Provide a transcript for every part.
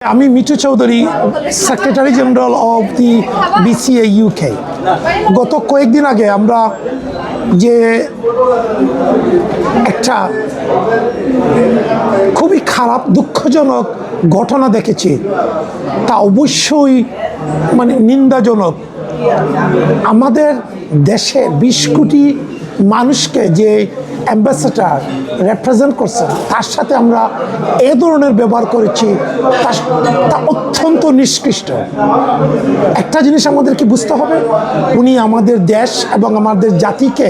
আমি Mithu Chowdhury secretary general of the BCA UK গত কয়েকদিন আগে আমরা যে একটা খুবই খারাপ, দুঃখজনক ঘটনা দেখেছি, তা অবশ্যই মানে নিন্দাজনক। আমাদের দেশে বিশ কোটি মানুষকে যে অ্যাম্বাসেডার রেপ্রেজেন্ট করছেন তার সাথে আমরা এ ধরনের ব্যবহার করেছি তা অত্যন্ত নিষ্কৃষ্ট। একটা জিনিস আমাদেরকে বুঝতে হবে, উনি আমাদের দেশ এবং আমাদের জাতিকে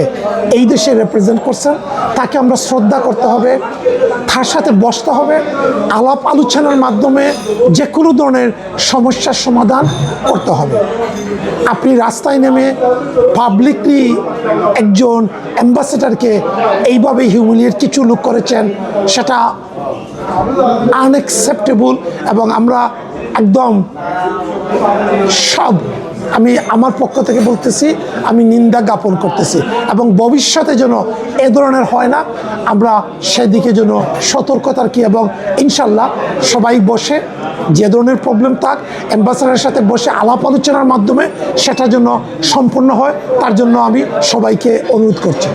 এই দেশে রেপ্রেজেন্ট করছেন, তাকে আমরা শ্রদ্ধা করতে হবে, তার সাথে বসতে হবে, আলাপ আলোচনার মাধ্যমে যে কোনো ধরনের সমস্যার সমাধান করতে হবে। আপনি রাস্তায় নেমে পাবলিকলি একজন অ্যাম্বাসেডারকে এইভাবে হিউমিলিয়েট কিছু লোক করেছেন, সেটা আনএক্সেপ্টেবল এবং আমরা একদম সব, আমি আমার পক্ষ থেকে বলতেছি, আমি নিন্দা জ্ঞাপন করতেছি এবং ভবিষ্যতে যেন এ ধরনের হয় না, আমরা সেদিকে যেন সতর্কতার কি এবং ইনশাল্লাহ সবাই বসে, যে ধরনের প্রবলেম থাক অ্যাম্বাসাডারের সাথে বসে আলাপ আলোচনার মাধ্যমে সেটা যেন সম্পূর্ণ হয়, তার জন্য আমি সবাইকে অনুরোধ করছি।